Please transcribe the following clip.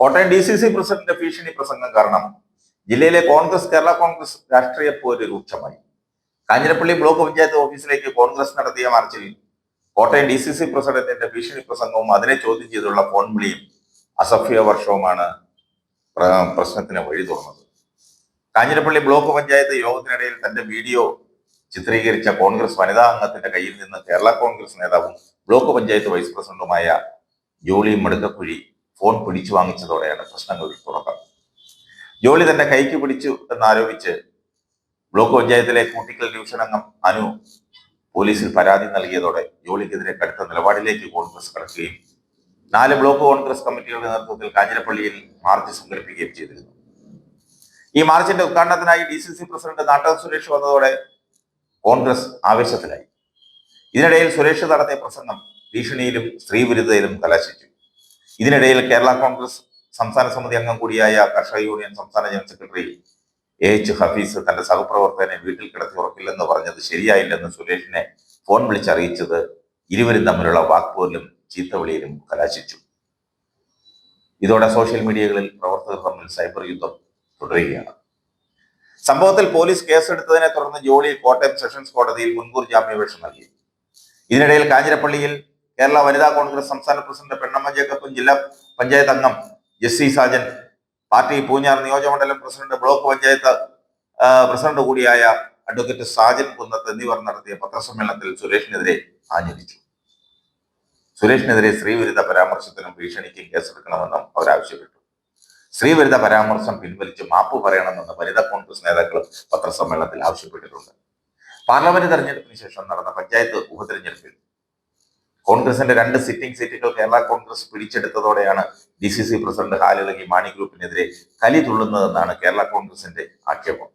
Kottayam D C C president ഭീഷണി പ്രസംഗം കാരണം ജില്ലയിലെ കോൺഗ്രസ് കേരള കോൺഗ്രസ് രാഷ്ട്രീയ പോര് രൂക്ഷമായി കാഞ്ഞിരപ്പള്ളി ബ്ലോക്ക് പഞ്ചായത്ത് ഓഫീസിലേക്ക് കോൺഗ്രസ് നടത്തിയ മാർച്ചിൽ കോട്ടയം ഡി സി സി പ്രസിഡന്റിന്റെ ഭീഷണി പ്രസംഗവും അതിനെ ചോദ്യം ചെയ്തുള്ള ഫോൺ വിളിയും അസഭ്യ വർഷവുമാണ് പ്രശ്നത്തിന് വഴി തുറന്നത്. കാഞ്ഞിരപ്പള്ളി ബ്ലോക്ക് പഞ്ചായത്ത് യോഗത്തിനിടയിൽ തന്റെ വീഡിയോ ചിത്രീകരിച്ച കോൺഗ്രസ് വനിതാ അംഗത്തിന്റെ കയ്യിൽ നിന്ന് കേരള കോൺഗ്രസ് നേതാവും ബ്ലോക്ക് പഞ്ചായത്ത് വൈസ് പ്രസിഡന്റുമായ ജോളി മടുക്കക്കുഴി ഫോൺ പിടിച്ചു വാങ്ങിച്ചതോടെയാണ് പ്രശ്നങ്ങൾ തുടക്കം ജോളി തന്റെ കൈക്ക് പിടിച്ചു എന്നാരോപിച്ച് ബ്ലോക്ക് പഞ്ചായത്തിലെ കൂട്ടിക്കൽ ഡിവിഷൻ അംഗം അനു പോലീസിൽ പരാതി നൽകിയതോടെ ജോളിക്കെതിരെ കടുത്ത നിലപാടിലേക്ക് കോൺഗ്രസ് കടക്കുകയും നാല് ബ്ലോക്ക് കോൺഗ്രസ് കമ്മിറ്റികളുടെ നേതൃത്വത്തിൽ കാഞ്ഞിരപ്പള്ളിയിൽ മാർച്ച് സംഘടിപ്പിക്കുകയും ചെയ്തിരുന്നു. ഈ മാർച്ചിന്റെ ഉദ്ഘാടനത്തിനായി D C C president Nattakom Suresh വന്നതോടെ കോൺഗ്രസ് ആവേശത്തിലായി. ഇതിനിടയിൽ സുരേഷ് നടത്തിയ പ്രസംഗം ഭീഷണിയിലും സ്ത്രീവിരുദ്ധയിലും കലാശിച്ചു. ഇതിനിടയിൽ കേരള കോൺഗ്രസ് സംസ്ഥാന സമിതി അംഗം കൂടിയായ കർഷക യൂണിയൻ സംസ്ഥാന general secretary A H Hafeez തന്റെ സഹപ്രവർത്തകനെ വീട്ടിൽ കിടത്തി ഉറക്കില്ലെന്ന് പറഞ്ഞത് ശരിയായില്ലെന്ന് സുരേഷിനെ ഫോൺ വിളിച്ചറിയിച്ചത് ഇരുവരും തമ്മിലുള്ള വാക്പോലും ചീത്തവിളിയിലും കലാശിച്ചു. ഇതോടെ സോഷ്യൽ മീഡിയകളിൽ പ്രവർത്തകർ തമ്മിൽ സൈബർ യുദ്ധം തുടരുകയാണ്. സംഭവത്തിൽ പോലീസ് കേസെടുത്തതിനെ തുടർന്ന് ജോളി കോട്ടയം സെഷൻസ് കോടതിയിൽ മുൻകൂർ ജാമ്യാപേക്ഷ നൽകി. ഇതിനിടയിൽ കാഞ്ഞിരപ്പള്ളിയിൽ കേരള വനിതാ കോൺഗ്രസ് സംസ്ഥാന പ്രസിഡന്റ് പെണ്ണമ്മ ജേക്കബും ജില്ലാ പഞ്ചായത്ത് അംഗം S C Sajan party Poonjar നിയോജകമണ്ഡലം പ്രസിഡന്റ് ബ്ലോക്ക് പഞ്ചായത്ത് പ്രസിഡന്റ് കൂടിയായ അഡ്വക്കേറ്റ് സാജൻ കുന്നത്ത് എന്നിവർ നടത്തിയ പത്രസമ്മേളനത്തിൽ സുരേഷിനെതിരെ ആഞ്ഞടിച്ചു. സുരേഷിനെതിരെ സ്ത്രീവിരുദ്ധ പരാമർശത്തിനും ഭീഷണിക്കും കേസെടുക്കണമെന്നും അവർ ആവശ്യപ്പെട്ടു സ്ത്രീവിരുദ്ധ പരാമർശം പിൻവലിച്ച് മാപ്പ് പറയണമെന്ന് വനിതാ കോൺഗ്രസ് നേതാക്കൾ പത്രസമ്മേളനത്തിൽ ആവശ്യപ്പെട്ടിട്ടുണ്ട്. പാർലമെന്റ് തെരഞ്ഞെടുപ്പിന് ശേഷം നടന്ന പഞ്ചായത്ത് ഉപതെരഞ്ഞെടുപ്പിൽ കോൺഗ്രസിന്റെ രണ്ട് സിറ്റിംഗ് സീറ്റുകൾ കേരള കോൺഗ്രസ് പിടിച്ചെടുത്തതോടെയാണ് ഡി സി സി പ്രസിഡന്റ് ഹാലിളകി മാണി ഗ്രൂപ്പിനെതിരെ കലി തുള്ളുന്നതെന്നാണ് കേരള കോൺഗ്രസിന്റെ ആക്ഷേപം.